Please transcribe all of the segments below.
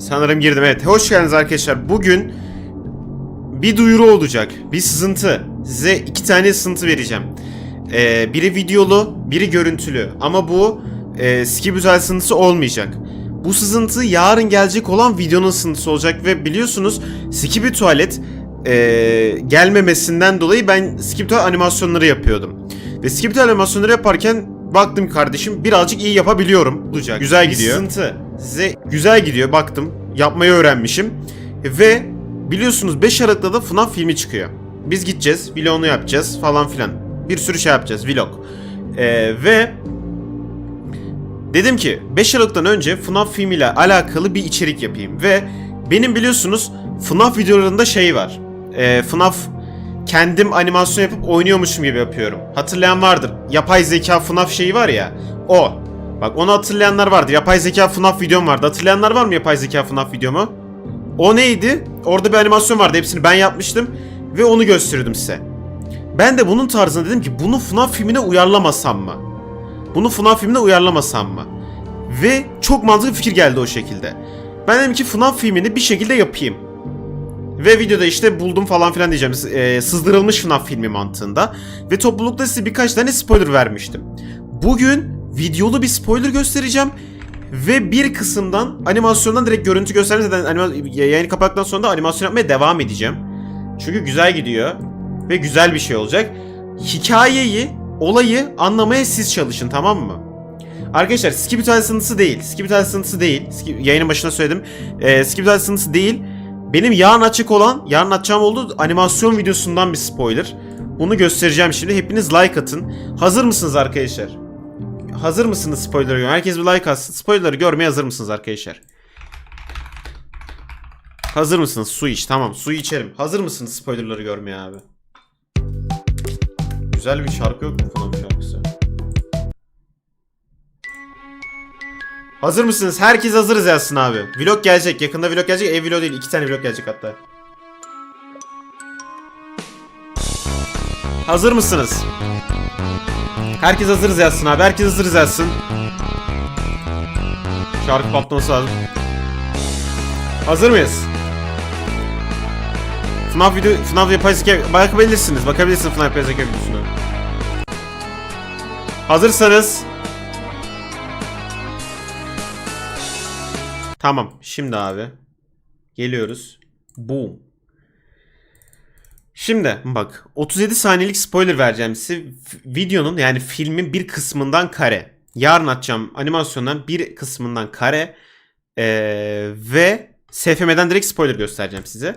Sanırım girdim evet. Hoş geldiniz arkadaşlar. Bugün bir duyuru olacak. Bir sızıntı. Size iki tane sızıntı vereceğim. Ee, biri videolu, biri görüntülü. Ama bu e, skip özel sızıntısı olmayacak. Bu sızıntı yarın gelecek olan videonun sızıntısı olacak ve biliyorsunuz Skibi Tuvalet e, gelmemesinden dolayı ben Skibi Tuvalet animasyonları yapıyordum. Ve Skibi Tuvalet animasyonları yaparken baktım kardeşim birazcık iyi yapabiliyorum. Olacak. Güzel gidiyor. Sızıntı. Size güzel gidiyor baktım. Yapmayı öğrenmişim. Ve biliyorsunuz 5 Aralık'ta da FNAF filmi çıkıyor. Biz gideceğiz, vlogunu yapacağız falan filan. Bir sürü şey yapacağız, vlog. Ee, ve dedim ki 5 Aralık'tan önce FNAF filmiyle alakalı bir içerik yapayım. Ve benim biliyorsunuz FNAF videolarında şey var. Ee, FNAF kendim animasyon yapıp oynuyormuşum gibi yapıyorum. Hatırlayan vardır. Yapay zeka FNAF şeyi var ya. O. Bak onu hatırlayanlar vardır. Yapay zeka FNAF videom vardı. Hatırlayanlar var mı yapay zeka FNAF videomu? O neydi? Orada bir animasyon vardı. Hepsini ben yapmıştım. Ve onu gösteriyordum size. Ben de bunun tarzına dedim ki bunu FNAF filmine uyarlamasam mı? Bunu FNAF filmine uyarlamasam mı? Ve çok mantıklı fikir geldi o şekilde. Ben dedim ki FNAF filmini bir şekilde yapayım. Ve videoda işte buldum falan filan diyeceğim. Ee, sızdırılmış FNAF filmi mantığında. Ve toplulukta size birkaç tane spoiler vermiştim. Bugün videolu bir spoiler göstereceğim. Ve bir kısımdan animasyondan direkt görüntü göstermeden anima- yayını kapattıktan sonra da animasyon yapmaya devam edeceğim. Çünkü güzel gidiyor. Ve güzel bir şey olacak. Hikayeyi, olayı anlamaya siz çalışın tamam mı? Arkadaşlar Skibital sıntısı değil. Skibital sıntısı değil. Skip, yayının başında söyledim. Ee, Skibital sıntısı değil. Benim yarın açık olan, yarın açacağım olduğu animasyon videosundan bir spoiler. Bunu göstereceğim şimdi. Hepiniz like atın. Hazır mısınız arkadaşlar? Hazır mısınız spoiler'ı görmeye? Herkes bir like atsın. Spoiler'ı görmeye hazır mısınız arkadaşlar? Hazır mısınız? Su iç. Tamam su içerim. Hazır mısınız spoiler'ları görmeye abi? Güzel bir şarkı yok mu falan şarkısı? Hazır mısınız? Herkes hazırız yazsın abi. Vlog gelecek. Yakında vlog gelecek. Ev vlog değil. iki tane vlog gelecek hatta. Hazır mısınız? Herkes hazırız yazsın abi. Herkes hazırız yazsın. Şarkı patlaması lazım. Hazır mıyız? FNAF video, FNAF yapay zeka bakabilirsiniz. Bakabilirsiniz FNAF yapay zeka videosuna. Hazırsanız Tamam. Şimdi abi geliyoruz. Boom. Şimdi bak 37 saniyelik spoiler vereceğim size. Videonun yani filmin bir kısmından kare. Yarın atacağım animasyondan bir kısmından kare. Ee, ve SFM'den direkt spoiler göstereceğim size.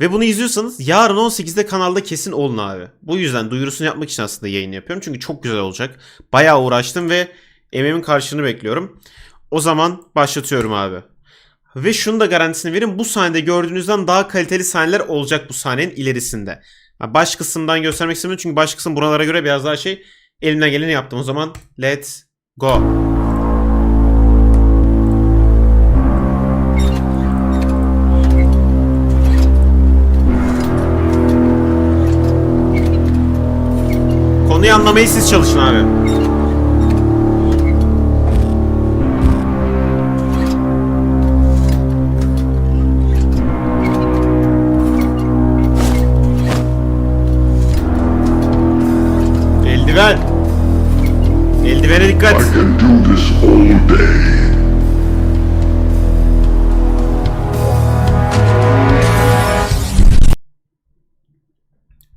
Ve bunu izliyorsanız yarın 18'de kanalda kesin olun abi. Bu yüzden duyurusunu yapmak için aslında yayın yapıyorum. Çünkü çok güzel olacak. Bayağı uğraştım ve emeğimin karşılığını bekliyorum. O zaman başlatıyorum abi. Ve şunu da garantisini verin. Bu sahnede gördüğünüzden daha kaliteli sahneler olacak bu sahnenin ilerisinde. Baş kısımdan göstermek istemiyorum çünkü baş kısım buralara göre biraz daha şey elimden geleni yaptım. O zaman let's go. Konuyu anlamayı siz çalışın abi. Eldivene dikkat. I can do this all day.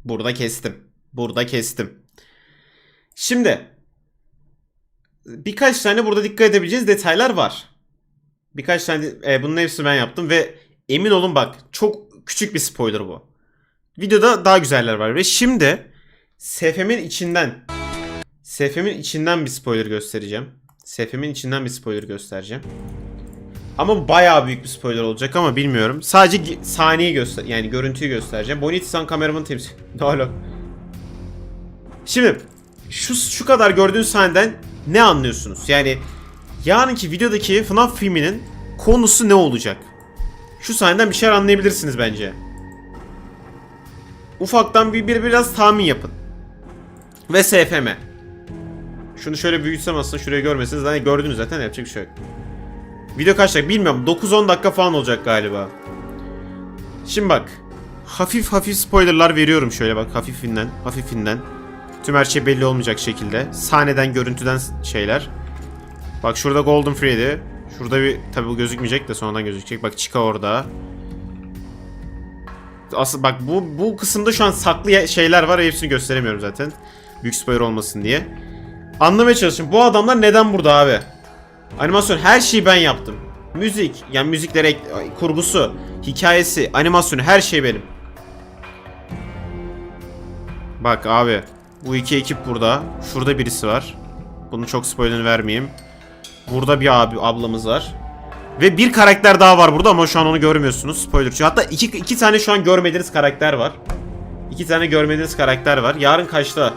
Burada kestim. Burada kestim. Şimdi birkaç tane burada dikkat edebileceğiniz detaylar var. Birkaç tane e, bunun hepsini ben yaptım ve emin olun bak çok küçük bir spoiler bu. Videoda daha güzeller var ve şimdi SFM'in içinden SFM'in içinden bir spoiler göstereceğim. SFM'in içinden bir spoiler göstereceğim. Ama bayağı büyük bir spoiler olacak ama bilmiyorum. Sadece sahneyi göster yani görüntüyü göstereceğim. Boniti-san kameramanı temsil. Ne alaka? Şimdi şu şu kadar gördüğün sahneden ne anlıyorsunuz? Yani yarınki videodaki FNAF filminin konusu ne olacak? Şu sahneden bir şeyler anlayabilirsiniz bence. Ufaktan bir, bir biraz tahmin yapın. Ve SFM. Şunu şöyle büyütsem aslında şuraya görmesiniz. Zaten gördünüz zaten yapacak bir şey yok. Video kaç dakika bilmiyorum. 9-10 dakika falan olacak galiba. Şimdi bak. Hafif hafif spoilerlar veriyorum şöyle bak hafifinden hafifinden. Tüm her şey belli olmayacak şekilde. Sahneden görüntüden şeyler. Bak şurada Golden Freddy. Şurada bir tabi bu gözükmeyecek de sonradan gözükecek. Bak Chica orada. Asıl bak bu bu kısımda şu an saklı şeyler var. Hepsini gösteremiyorum zaten. Büyük spoiler olmasın diye. Anlamaya çalışın. Bu adamlar neden burada abi? Animasyon her şeyi ben yaptım. Müzik, yani müzikleri, kurgusu, hikayesi, animasyonu her şey benim. Bak abi, bu iki ekip burada. Şurada birisi var. Bunun çok spoilerını vermeyeyim. Burada bir abi ablamız var. Ve bir karakter daha var burada ama şu an onu görmüyorsunuz. Spoiler. Çünkü hatta iki, iki tane şu an görmediğiniz karakter var. İki tane görmediğiniz karakter var. Yarın kaçta?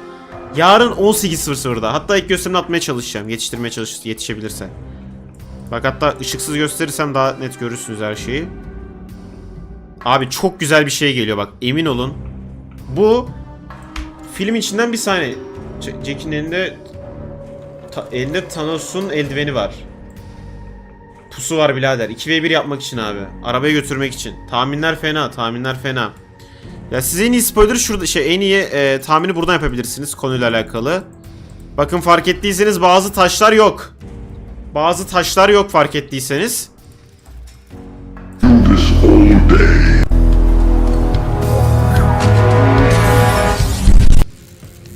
Yarın 18.00'da. Hatta ilk gösterimini atmaya çalışacağım. Yetiştirmeye çalış yetişebilirse. Bak hatta ışıksız gösterirsem daha net görürsünüz her şeyi. Abi çok güzel bir şey geliyor bak. Emin olun. Bu film içinden bir. J- Jack'in elinde ta- elinde Thanos'un eldiveni var. Pusu var birader. 2v1 yapmak için abi. Arabaya götürmek için. Tahminler fena, tahminler fena. Ya size en iyi spoiler şurada şey en iyi e, tahmini buradan yapabilirsiniz konuyla alakalı. Bakın fark ettiyseniz bazı taşlar yok. Bazı taşlar yok fark ettiyseniz.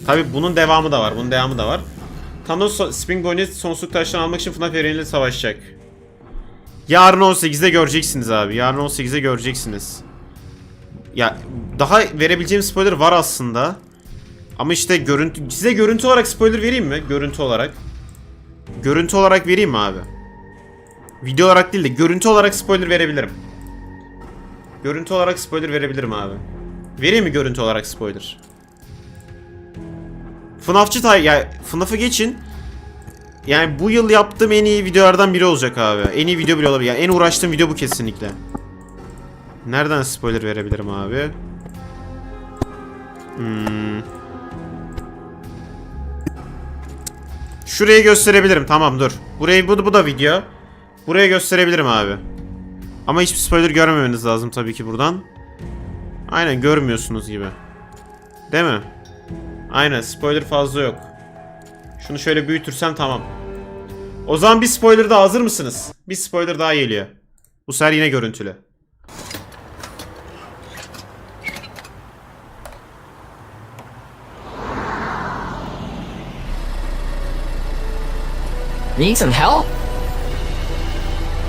Tabi bunun devamı da var. Bunun devamı da var. Thanos so- Spring Bonnet sonsuzluk taşlarını almak için FNAF evreniyle savaşacak. Yarın 18'de göreceksiniz abi. Yarın 18'de göreceksiniz. Ya daha verebileceğim spoiler var aslında. Ama işte görüntü size görüntü olarak spoiler vereyim mi? Görüntü olarak. Görüntü olarak vereyim mi abi? Video olarak değil de görüntü olarak spoiler verebilirim. Görüntü olarak spoiler verebilirim abi. Vereyim mi görüntü olarak spoiler? FNAF'çı ya FNAF'ı geçin. Yani bu yıl yaptığım en iyi videolardan biri olacak abi. En iyi video bile olabilir. Yani en uğraştığım video bu kesinlikle. Nereden spoiler verebilirim abi? Hmm. Şurayı gösterebilirim. Tamam dur. Burayı bu, bu da video. Buraya gösterebilirim abi. Ama hiçbir spoiler görmemeniz lazım tabii ki buradan. Aynen görmüyorsunuz gibi. Değil mi? Aynen spoiler fazla yok. Şunu şöyle büyütürsem tamam. O zaman bir spoiler daha hazır mısınız? Bir spoiler daha geliyor. Bu sefer yine görüntülü. Need some help?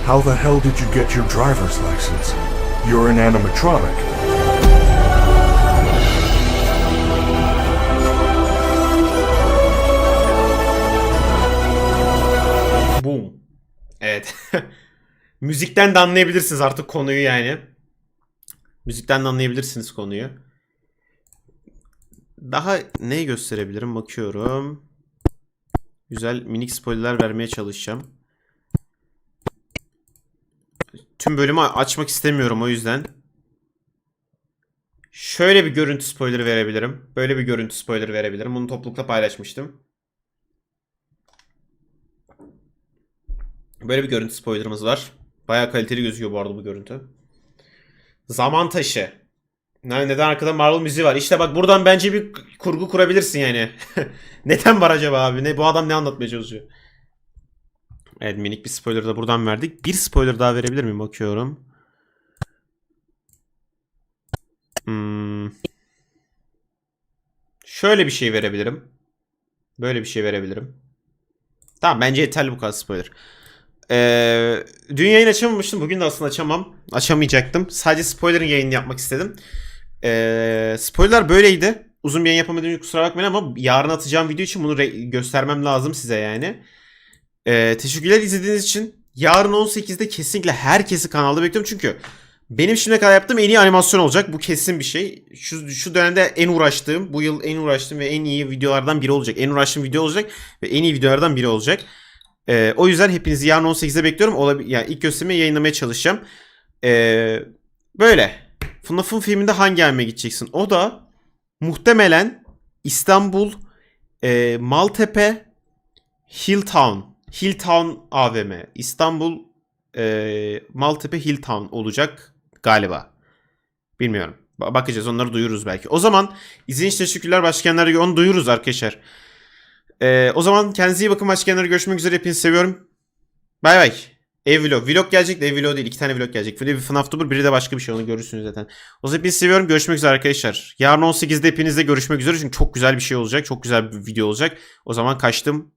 How the hell did you get your driver's license? You're an animatronic. Boom. Evet. Müzikten de anlayabilirsiniz artık konuyu yani. Müzikten de anlayabilirsiniz konuyu. Daha ne gösterebilirim bakıyorum. Güzel minik spoilerler vermeye çalışacağım. Tüm bölümü açmak istemiyorum o yüzden. Şöyle bir görüntü spoiler verebilirim. Böyle bir görüntü spoiler verebilirim. Bunu toplulukta paylaşmıştım. Böyle bir görüntü spoilerımız var. Bayağı kaliteli gözüküyor bu arada bu görüntü. Zaman taşı. Yani neden arkada Marvel müziği var? İşte bak buradan bence bir kurgu kurabilirsin yani. neden var acaba abi? Ne bu adam ne anlatmaya çalışıyor? Evet minik bir spoiler da buradan verdik. Bir spoiler daha verebilir miyim? Bakıyorum. Hmm. Şöyle bir şey verebilirim. Böyle bir şey verebilirim. Tamam bence yeterli bu kadar spoiler. Ee, dün yayın açamamıştım. Bugün de aslında açamam. Açamayacaktım. Sadece spoiler'ın yayını yapmak istedim. Ee, spoiler böyleydi. Uzun bir yayın yapamadığım için kusura bakmayın ama yarın atacağım video için bunu göstermem lazım size yani. Ee, teşekkürler izlediğiniz için. Yarın 18'de kesinlikle herkesi kanalda bekliyorum çünkü benim şimdiye kadar yaptığım en iyi animasyon olacak. Bu kesin bir şey. Şu, şu dönemde en uğraştığım, bu yıl en uğraştığım ve en iyi videolardan biri olacak. En uğraştığım video olacak ve en iyi videolardan biri olacak. Ee, o yüzden hepinizi yarın 18'de bekliyorum. Olabil yani ilk gösterimi yayınlamaya çalışacağım. Ee, böyle. FNAF'ın filminde hangi elme gideceksin? O da muhtemelen İstanbul, e, Maltepe, Hilltown. Hilltown AVM. İstanbul e, Maltepe Hilltown olacak galiba. Bilmiyorum. Ba- Bakacağız onları duyururuz belki. O zaman izin teşekkürler başkanlar. Onu duyururuz arkadaşlar. E, o zaman kendinize iyi bakın başkanlar. Görüşmek üzere. Hepinizi seviyorum. Bay bay. Ev vlog. Vlog gelecek de ev vlog değil. İki tane vlog gelecek. Biri bir FNAF Tour, biri de başka bir şey. Onu görürsünüz zaten. O zaman hepinizi seviyorum. Görüşmek üzere arkadaşlar. Yarın 18'de hepinizle görüşmek üzere. Çünkü çok güzel bir şey olacak. Çok güzel bir video olacak. O zaman kaçtım.